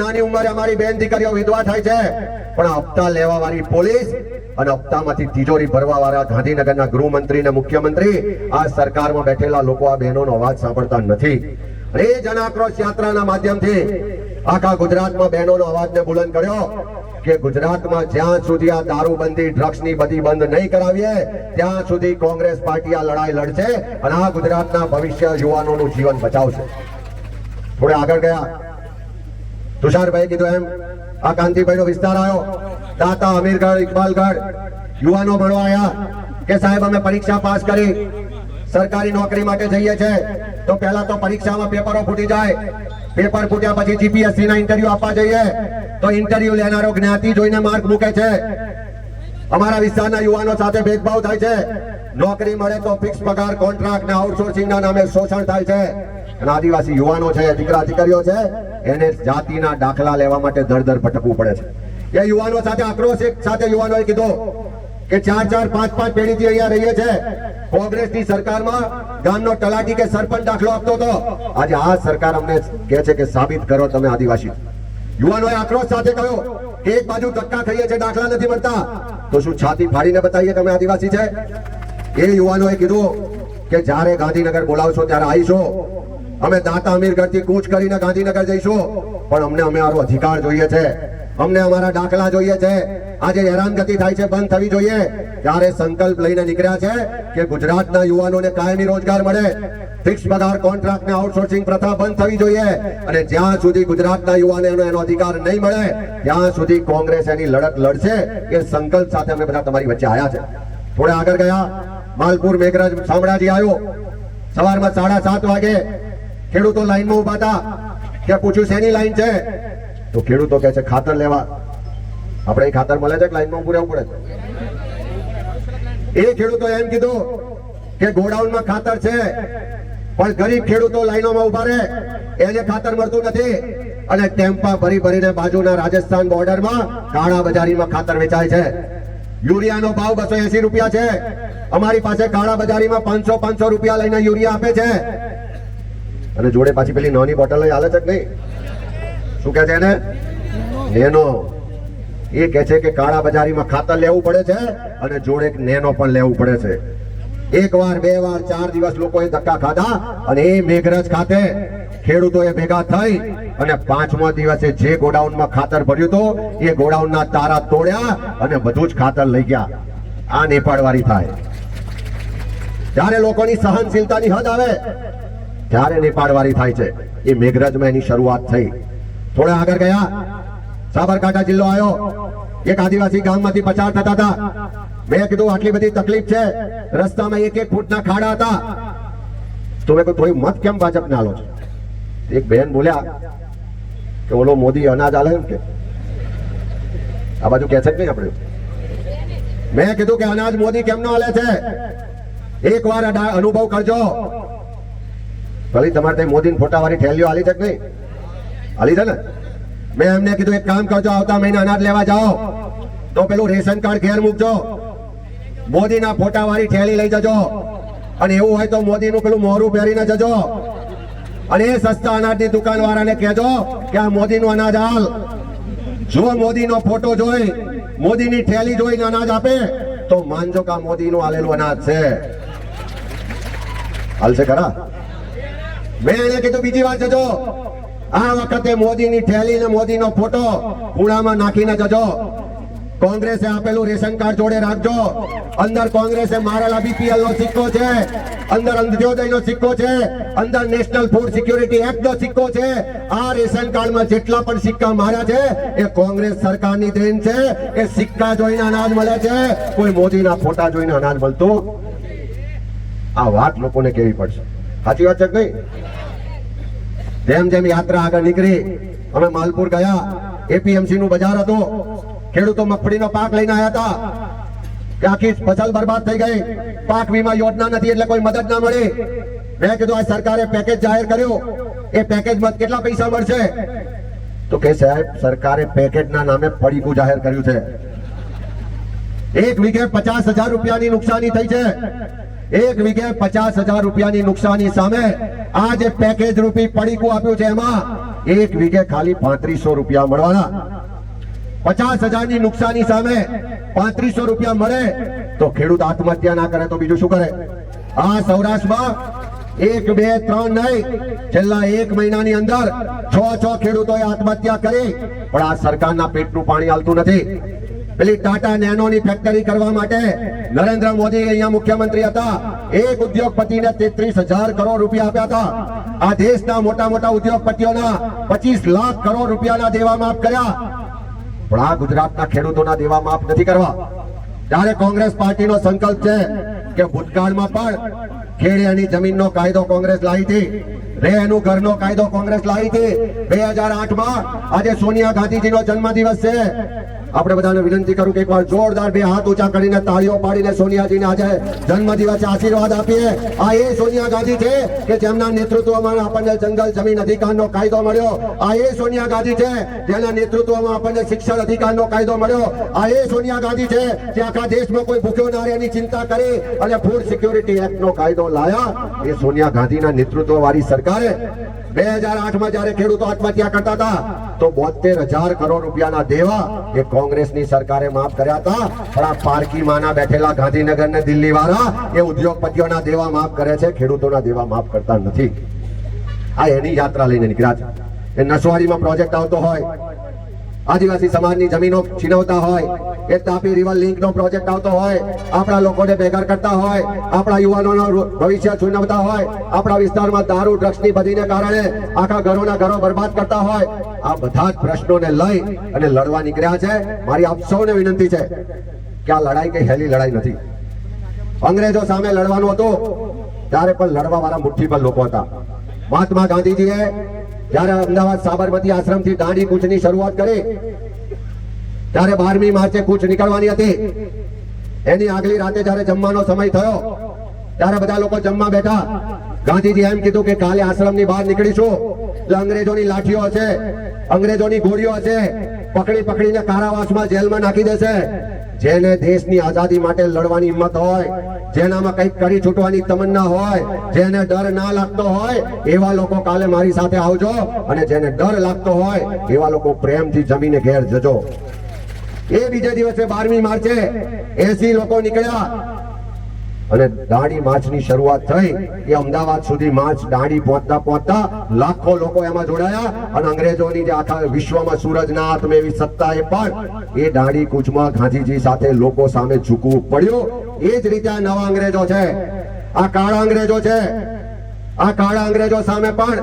નાની ઉંમરે અમારી બેન દીકરીઓ વિધવા થાય છે. પણ હપ્તા લેવા વાળી પોલીસ અને હપ્તામાંથી તિજોરી ભરવા વાળા ગાંધીનગરના ગૃહમંત્રી અને મુખ્યમંત્રી, આ સરકારમાં બેઠેલા લોકો આ બહેનોનો અવાજ સાંભળતા નથી. રે એ જન આક્રોશ યાત્રાના માધ્યમથી આખા ગુજરાતમાં બહેનોનો અવાજને બુલંદ કર્યો કે ગુજરાતમાં જ્યાં સુધી આ દારૂબંધી, ડ્રગ્સની બધી બંધ નહીં કરાવીએ, ત્યાં સુધી કોંગ્રેસ પાર્ટી આ લડાઈ લડશે અને આ ગુજરાતના ભવિષ્ય યુવાનોનું જીવન બચાવશે. થોડે આગળ ગયા. તુષારભાઈ કીધું એમ, આ કાંતિભાઈ નો વિસ્તાર આવ્યો. દાતા અમીરગઢ, ઇકબાલગઢ, યુવાનો મળવા આવ્યા કે સાહેબ અમે પરીક્ષા પાસ કરી, સરકારી નોકરી માટે જઈએ છે, તો પહેલા તો પરીક્ષામાં પેપરો ફૂટી જાય. પેપર ફૂટ્યા પછી જીપીએસસી ના ઇન્ટરવ્યુ આપવા જઈએ, તો ઇન્ટરવ્યુ લેનારો જ્ઞાતિ જોઈને માર્ક મૂકે છે. અમારા વિસ્તારના યુવાનો સાથે ભેદભાવ થાય છે. નોકરી મળે તો ફિક્સ પગાર કોન્ટ્રાક્ટ ને આઉટસોર્સિંગ ના નામે શોષણ થાય છે. અને આદિવાસી યુવાનો છે, દીકરા દીકરીઓ છે, એને જાતિના દાખલા લેવા માટે દર દર ભટકવું પડે છે. એ યુવાનો સાથે આક્રોશ, એક સાથે યુવાનોએ કીધો કે ચાર ચાર પાંચ પાંચ પેઢીથી અહીંયા રહીએ છે. કોંગ્રેસની સરકારમાં ગામનો તલાટી કે સરપંચ દાખલો આપતો હતો. આજે આ સરકાર અમને કહે છે કે સાબિત કરો તમે આદિવાસી. યુવાનોએ આક્રોશ સાથે કહ્યો કે એક બાજુ ધક્કા ખાઈએ છે, દાખલા નથી મળતા. તો શું છાતી ફાડીને બતાવીએ તમે આદિવાસી છે? એ યુવાનોએ કીધું કે જ્યારે ગાંધીનગર બોલાવશો ત્યારે આવીશું. અમે દાતા અમીરગઢથી કૂચ કરીને ગાંધીનગર જઈશું. પણ અમને અમારો અધિકાર જોઈએ છે. અમને અમારા દાખલા જોઈએ છે. આજે હેરાનગતિ થાય છે, બંધ થવી જોઈએ. ત્યારે સંકલ્પ લઈને નીકળ્યા છે કે ગુજરાતના યુવાનોને કાયમી રોજગાર મળે. ફિક્સ પગાર કોન્ટ્રાક્ટ ને આઉટસોર્સિંગ પ્રથા બંધ થવી જોઈએ. અને જ્યાં સુધી ગુજરાતના યુવાનોને એનો અધિકાર નહીં મળે, ત્યાં સુધી કોંગ્રેસ એની લડત લડશે એ સંકલ્પ સાથે અમે બધા તમારી વચ્ચે આવ્યા છે. થોડે આગળ ગયા. માલપુર મેઘરાજ શામળાજી આવ્યો. સવારમાં સાડા સાત વાગે ખેડૂતો લાઈનમાં ઊભા હતા. કે પૂછ્યું, શેની લાઈન છે? તો ખેડૂતો કહે છે, ખાતર લેવા. આપણે ખાતર મળે છે કે લાઈનમાં ઉભું રહેવું પડે એ ખેડૂતો એમ કીધું કે ગોડાઉનમાં ખાતર છે, પણ ગરીબ ખેડૂતો લાઈનોમાં ઊભા રહે. એને ખાતર મળતું નથી. અને ટેમ્પા ભરી ભરીને બાજુના રાજસ્થાન બોર્ડરમાં કાળા બજારીમાં ખાતર વેચાય છે. યુરિયાનો ભાવ બસો એસી રૂપિયા છે. અમારી પાસે કાળા બજારીમાં પાંચસો પાંચસો રૂપિયા લઈને યુરિયા આપે છે. અને જોડે પાછી પેલી નાની બોટલ લઈ હાલે છે કે નહીં? શું કહે છે એને? નેનો. એ કહે છે કે કાળા બજારીમાં ખાતર લેવું પડે છે અને જોડે નેનો પણ લેવું પડે છે. એક વાર, બે વાર, ચાર દિવસ લોકોએ ધક્કા ખાધા અને એ મેઘરજ ખાતે ખેડૂતોએ ભેગા થઈ અને પાંચમા દિવસે જે ગોડાઉનમાં ખાતર ભર્યું હતું, એ ગોડાઉનના તારા તોડ્યા અને બધું જ ખાતર લઈ ગયા. આ નેપાળવાળી થાય. જ્યારે લોકોની સહનશીલતાની હદ આવે. ત્યારે નેપાળવાળી થાય છે. એ મેઘરજમાં એની શરૂઆત થઈ. થોડા આગળ ગયા. સાબરકાંઠા જિલ્લો આવ્યો. એક આદિવાસી ગામમાંથી પસાર થતા હતા. મેં કીધું, આટલી બધી તકલીફ છે. રસ્તામાં એક એક ફૂટના ખાડા હતા. તો મેં કહ્યું થોડી મત કેમ ભાજપને આલો છો? એક બેન બોલ્યા કે, ઓલો મોદી અનાજ આલે એમ કે. આ બાજુ કે છે કે નહીં આપણે? મેં કીધું કે, અનાજ મોદી કેમનો આલે છે? એક વાર અનુભવ કરજો. ભલે તમારે ત્યાં મોદી ફોટા વાળી થેલીઓ આલી છે નહીં? હાલી છે ને? મેં એમને કીધું, એક કામ કરજો, આવતા મહિને અનાજ લેવા જાઓ. તો પેલું રેશન કાર્ડ ઘેર મૂકજો. મોદીના ફોટા વાળી થેલી લઈ જજો. અને એવું હોય તો મોદીનું પેલું મોરું પહેરીને જજો. અને એ સસ્તા અનાજની દુકાન વાળાને કહેજો કે આ મોદીનું અનાજ હાલ જો મોદીનો ફોટો જોઈ, મોદીની થેલી જોઈને અનાજ આપે, તો માનજો કે આ મોદીનું આલેલું અનાજ છે. હાલશે ખરા? મેં એને કીધું બીજી વાત જજો. આ વખતે મોદીની થેલી ને મોદીનો ફોટો કુણામાં નાખીને જજો. કોંગ્રેસે આપેલું રેશન કાર્ડ જોડે રાખજો. અંદર કોંગ્રેસે મારેલા બીપીએલ નો સિક્કો છે. અંદર અંત્યોદય નો સિક્કો છે. અંદર નેશનલ ફૂડ સિક્યુરિટી એક્ટ નો સિક્કો છે. આ રેશન કાર્ડમાં જેટલા પણ સિક્કા માર્યા છે, એ કોંગ્રેસ સરકારની દેન છે. એ સિક્કા જોઈને અનાજ મળે છે. કોઈ મોદીના ફોટા જોઈને અનાજ મળતું? આ વાત લોકોને કેવી પડશે? સાચી વાત છે નહીં? જેમ જેમ યાત્રા આગળ નીકળી, અમે માલપુર ગયા એપીએમસી નું બજાર હતું. ખેડૂતો મગફળીનો પાક લઈને આવ્યા હતા. આખી ફસલ બરબાદ થઈ ગઈ. પાક વીમા યોજના નથી એટલે કોઈ મદદ ના મળી. મેં કીધું, આ સરકારે પેકેજ જાહેર કર્યું. એ પેકેજમાં કેટલા પૈસા મળશે? તો કે, સાહેબ, સરકારે પેકેજના નામે પડીકું જાહેર કર્યું છે. એક વીઘે પચાસ હજાર રૂપિયાની નુકસાની થઈ છે. એક વીઘે પચાસ હજાર રૂપિયાની નુકસાની સામે આ જે પેકેજ રૂપી પડીકું આપ્યું છે એમાં એક વીઘે ખાલી પાંત્રીસો રૂપિયા મળવાના. પચાસ હજારની નુકસાની સામે પાંત્રીસો રૂપિયા મળે તો ખેડૂત આત્મહત્યા ના કરે તો બીજું શું કરે? આ સૌરાષ્ટ્રમાં એક, બે, ત્રણ નહીં, છેલ્લા એક મહિનાની અંદર છ છ ખેડૂતોએ આત્મહત્યા કરી, પણ આ સરકારના પેટનું પાણી હાલતું નથી. પેલી ટાટા નેનોની ફેક્ટરી કરવા માટે નરેન્દ્ર મોદી અહીંયા મુખ્યમંત્રી હતા. એક ઉદ્યોગપતિને તેત્રીસ હજાર કરોડ રૂપિયા આપ્યા હતા. આ દેશના મોટા મોટા ઉદ્યોગપતિઓના પચીસ લાખ કરોડ રૂપિયાના દેવા માફ કર્યા. પણ આ ગુજરાતના ખેડૂતોના દેવા માફ નથી કરવા. ત્યારે કોંગ્રેસ પાર્ટીનો સંકલ્પ છે કે ભૂતકાળમાં પણ ખેડિયાની જમીનનો કાયદો કોંગ્રેસ લાવી હતી. રેનું ઘરનો કાયદો કોંગ્રેસ લાવી હતી. બે હજાર આઠમાં આજે સોનિયા ગાંધીજીનો જન્મદિવસ છે. આપણે બધાને વિનંતી કરું કે એકવાર જોરદાર બે હાથ ઊંચા કરીને તાળીઓ પાડીને સોનિયાજીને આજે જન્મદિવસે આશીર્વાદ આપીએ. આ એ સોનિયા ગાંધી છે કે જેમના નેતૃત્વમાં આપણને જંગલ, જમીન અધિકારનો કાયદો મળ્યો. આ એ સોનિયા ગાંધી છે જેના નેતૃત્વમાં આપણને શિક્ષણ અધિકારનો કાયદો મળ્યો. આ એ સોનિયા ગાંધી છે જે આખા દેશમાં કોઈ ભૂખ્યો ના રહે એની ચિંતા કરી અને ફૂડ સિક્યોરિટી એક્ટનો કાયદો લાયા. એ સોનિયા ગાંધીના નેતૃત્વ વાળી સરકારે બે હજાર આઠમાં જ્યારે ખેડૂતો આત્મહત્યા કરતા હતા, તો બોતેર હજાર કરોડ રૂપિયાના દેવા એ કોંગ્રેસની સરકારે માફ કર્યા હતા. પણ આ પારકી માના બેઠેલા ગાંધીનગર ને દિલ્હી વાળા એ ઉદ્યોગપતિઓના દેવા માફ કરે છે, ખેડૂતોના દેવા માફ કરતા નથી. આ એની યાત્રા લઈને નીકળ્યા છે. એ નસવાડીમાં પ્રોજેક્ટ આવતો હોય આદિવાસી સમાજની જમીનો છીનવતા હોય એ તાપી રિવર લિંક નો પ્રોજેક્ટ આવતો હોય, આપણા લોકોને બેકાર કરતા હોય, આપણા યુવાનોનો ભવિષ્ય છીનવતા હોય, આપણા વિસ્તારમાં દારૂ ડ્રગ્સની બધીને કારણે આખા ઘરોના ઘરો બરબાદ કરતા હોય, આ બધા જ પ્રશ્નોને લઈ અને લડવા નીકળ્યા છે. મારી આપ સૌને વિનંતી છે કે આ લડાઈ કઈ હેલી લડાઈ નથી. અંગ્રેજો સામે લડવાનું હતું, ત્યારે પણ લડવા વાળા મુઠ્ઠી પર લોકો હતા. મહાત્મા ગાંધીજીએ જ્યારે અમદાવાદ સાબરમતી આશ્રમથી દાંડી કૂચની શરૂઆત કરી, ત્યારે બારમી માર્ચે કૂચ નીકળવાની હતી. એની આગલી રાતે જ્યારે જમવાનો સમય થયો, ત્યારે બધા લોકો જમવા બેઠા. ગાંધીજી એમ કીધું કે કાલે આશ્રમની બહાર નીકળીશું. એટલે અંગ્રેજોની લાઠીઓ હશે, અંગ્રેજોની ગોળીઓ હશે, પકડી પકડીને કારાવાસમાં જેલમાં નાખી દેશે. જેને દેશની આઝાદી માટે લડવાની હિંમત હોય, જેનામાં કંઈક કરી છૂટવાની તમન્ના હોય, જેને ડર ના લાગતો હોય, એવા લોકો કાલે મારી સાથે આવજો. અને જેને ડર લાગતો હોય, એવા લોકો પ્રેમથી જમીને ઘેર જજો. એ બીજે દિવસે બારમી માર્ચે એસી લોકો નીકળ્યા. અને દાંડી માર્ચની શરૂઆત થઈ એ અમદાવાદ સુધી માર્ચ દાંડી પહોંચતા પહોંચતા લાખો લોકો એમાં જોડાયા અને અંગ્રેજોની જે આખા વિશ્વમાં સૂરજના હાથમાં એવી સત્તા એ પણ એ દાંડી કૂચમાં ગાંધીજી સાથે લોકો સામે ઝૂકવું પડ્યું. એ જ રીતે આ નવા અંગ્રેજો છે. આ કાળા અંગ્રેજો છે. આ કાળા અંગ્રેજો સામે પણ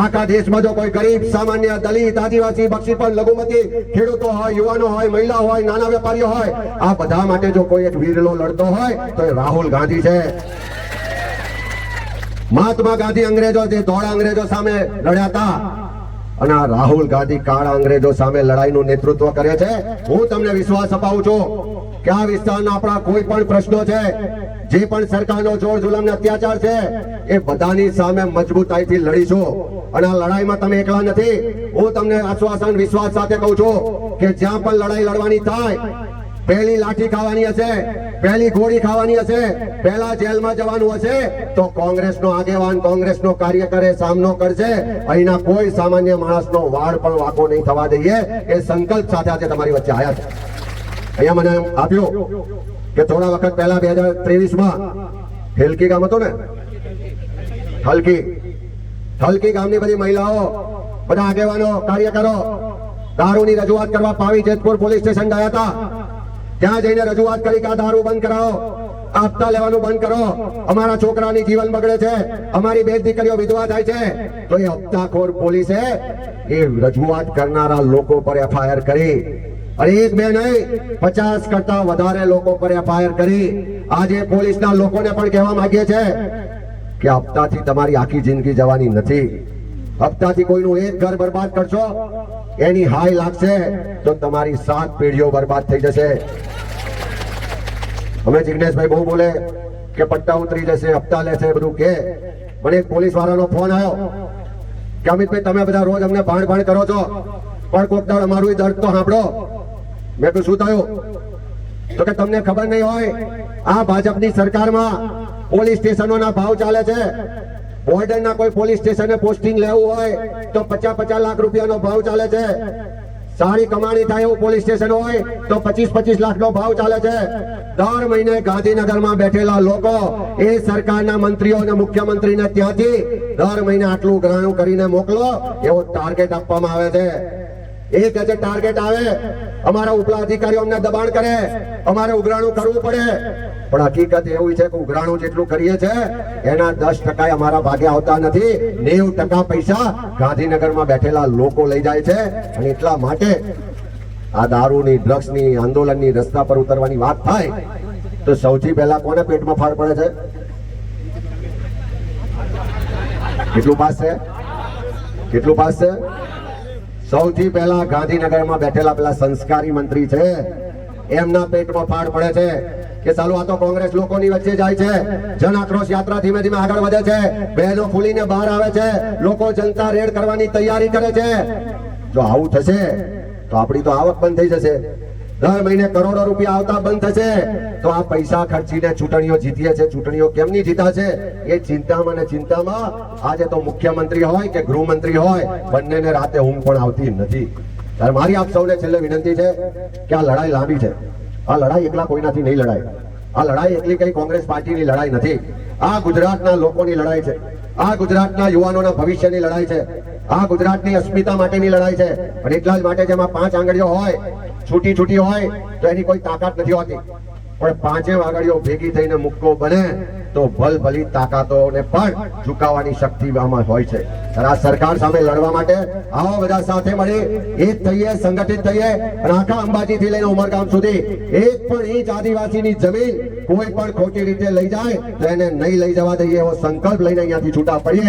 આખા દેશમાં જો કોઈ ગરીબ, સામાન્ય, દલિત, આદિવાસી બક્ષી પણ લઘુમતી, ખેડૂતો હોય, યુવાનો હોય, મહિલા હોય, નાના વેપારીઓ હોય, આ બધા માટે જો કોઈ એક વીરલો લડતો હોય, તો એ રાહુલ ગાંધી છે. મહાત્મા ગાંધી અંગ્રેજો જે ધોળા અંગ્રેજો સામે લડ્યા હતા અને આ રાહુલ ગાંધી કાળા અંગ્રેજો સામે લડાઈનું નેતૃત્વ કરે છે. હું તમને વિશ્વાસ અપાવું છું કે આ વિસ્તારના આપણા કોઈ પણ પ્રશ્નો છે, જે પણ સરકારનો જોર જુલમ અત્યાચાર છે, એ બધાની સામે મજબૂતાઈથી લડીશું. અને આ લડાઈમાં તમે એકલા નથી. હું તમને આશ્વાસન વિશ્વાસ સાથે કહું છું કે જ્યાં પણ લડાઈ લડવાની થાય પહેલી લાઠી ખાવાની હશે, પહેલી ગોળી ખાવાની હશે, પહેલા જેલમાં જવાનું હશે, તો કોંગ્રેસનો આગેવાન કોંગ્રેસનો કાર્યકરે સામનો કરશે. અહીંના કોઈ સામાન્ય માણસનો વાળ પણ વાકો નહીં થવા દઈએ. એ સંકલ્પ સાથે આજે તમારી વચ્ચે આવ્યા છે. અહીંયા મને આપ્યો કે થોડા વખત પહેલા બે હજાર ત્રેવીસમાં હેલકી ગામ હતો ને? હલકી. હલકી ગામની બધી મહિલાઓ, બધા આગેવાનો, કાર્યકરો દારૂની રજૂઆત કરવા પાવી જેતપુર પોલીસ સ્ટેશન ગયા હતા. ત્યાં જઈને રજૂઆત કરી કે આ દારૂ બંધ કરાવો. આપતા લેવાનું બંધ કરો. અમારા છોકરાની જીવન બગડે છે. અમારી બે દીકરીઓ વિધવા થાય છે. તો એ હપ્તાખોર પોલીસે એ રજૂઆત કરનારા લોકો પર એફઆઈઆર કરી. અને એક બે નહીં, પચાસ કરતા વધારે લોકો પર એફઆઈઆર કરી. આજે પોલીસના લોકોને પણ કહેવા માંગીએ છે કે હપ્તાથી તમારી આખી જિંદગી જવાની નથી. હપ્તાથી કોઈનું એક ઘર બરબાદ કરશો, એની હાય લાગશે તો તમારી સાત પેઢીઓ બરબાદ થઈ જશે. અમે જિગ્નેશભાઈ બહુ બોલે કે પટ્ટા ઉતરી જશે, હપ્તા લેશે, બધું કે. મને એક પોલીસ વાળાનો ફોન આવ્યો કે, અમિતભાઈ, તમે બધા રોજ અમને ભાણ ભાણ કરો છો. પણ કોક દાડ અમારું દર્દ તો સાંભળો. મેં કહ્યું શું થયું? તો કે, તમને ખબર નહીં હોય, આ ભાજપની સરકારમાં પોલીસ સ્ટેશનોના ભાવ ચાલે છે. બોર્ડરના કોઈ પોલીસ સ્ટેશને પોસ્ટિંગ લેવું હોય તો પચાસ પચાસ લાખ રૂપિયાનો ભાવ ચાલે છે. સારી કમાણી થાય એવું પોલીસ સ્ટેશન હોય તો પચીસ પચીસ લાખ નો ભાવ ચાલે છે. દર મહિને ગાંધીનગરમાં બેઠેલા લોકો એ સરકારના મંત્રીઓ અને મુખ્યમંત્રીને ત્યાંથી દર મહિને આટલું ગ્રાણું કરીને મોકલો, એવો ટાર્ગેટ આપવામાં આવે છે. એ કે છે ટાર્ગેટ આવે. અમારા ઉપલા અધિકારીઓ અમને દબાણ કરે. અમારે ઉઘરાણું કરવું પડે. પણ હકીકત એવી છે કે ઉઘરાણું જેટલું કરીએ છે, એના દસ ટકા અમારા ભાગે આવતા નથી. નેવ ટકા પૈસા ગાંધીનગરમાં બેઠેલા લોકો લઈ જાય છે. અને એટલા માટે આ દારૂની, ડ્રગ્સની, આંદોલનની રસ્તા પર ઉતરવાની વાત થાય, તો સૌથી પહેલા કોને પેટમાં ફાળ પડે છે? કેટલું પાસ છે? કેટલું પાસ છે? સૌથી પહેલા ગાંધીનગરમાં બેઠેલા પેલા સંસ્કારી મંત્રી છે. એમના પેટમાં પાડ પડે છે કે ચાલુ આ તો કોંગ્રેસ લોકોની વચ્ચે જાય છે. જન આક્રોશ યાત્રા ધીમે ધીમે આગળ વધે છે. બહેનો ફૂલીને બહાર આવે છે. લોકો જનતા રેડ કરવાની તૈયારી કરે છે. જો આવું થશે, તો આપણી તો આવક બંધ થઈ જશે. દર મહિને કરોડો રૂપિયા આવતા બંધ થશે. તો આ પૈસા ખર્ચીને ચૂંટણીઓ જીતીએ છે. ચૂંટણીઓ કેમની જીતાશે એ ચિંતામાં ને ચિંતામાં આજે તો મુખ્યમંત્રી હોય કે ગૃહમંત્રી હોય, બંનેને રાતે ઊંઘ પણ આવતી નથી. ત્યારે મારી આપ સૌને છેલ્લે વિનંતી છે કે આ લડાઈ લાંબી છે. આ લડાઈ એકલા કોઈનાથી નહીં લડાય. આ લડાઈ એકલી કઈ કોંગ્રેસ પાર્ટીની લડાઈ નથી. આ ગુજરાતના લોકોની લડાઈ છે. આ ગુજરાતના યુવાનોના ભવિષ્યની લડાઈ છે. આ ગુજરાતની અસ્મિતા માટેની લડાઈ છે. અને એટલા જ માટે જેમાં પાંચ આંગળીઓ હોય, છૂટી છૂટી હોય, તો એની કોઈ તાકાત નથી હોતી. પણ પાંચે આંગળીઓ ભેગી થઈને મુક્કો બને, તો ભલ ભલી તાકાતોને પણ ઝુકાવવાની શક્તિ આમાં હોય છે. આ સરકાર સામે લડવા માટે આવો બધા સાથે મળી, એક થઈએ, સંગઠિત થઈએ, અને આખા અંબાજી થી લઈને ઉમરગામ સુધી, એક પણ ઇંચ આદિવાસીની જમીન કોઈ પણ ખોટી રીતે લઈ જાય, તો એને નહીં લઈ જવા દઈએ એવો સંકલ્પ લઈને અહીંયાથી છૂટા પડીએ.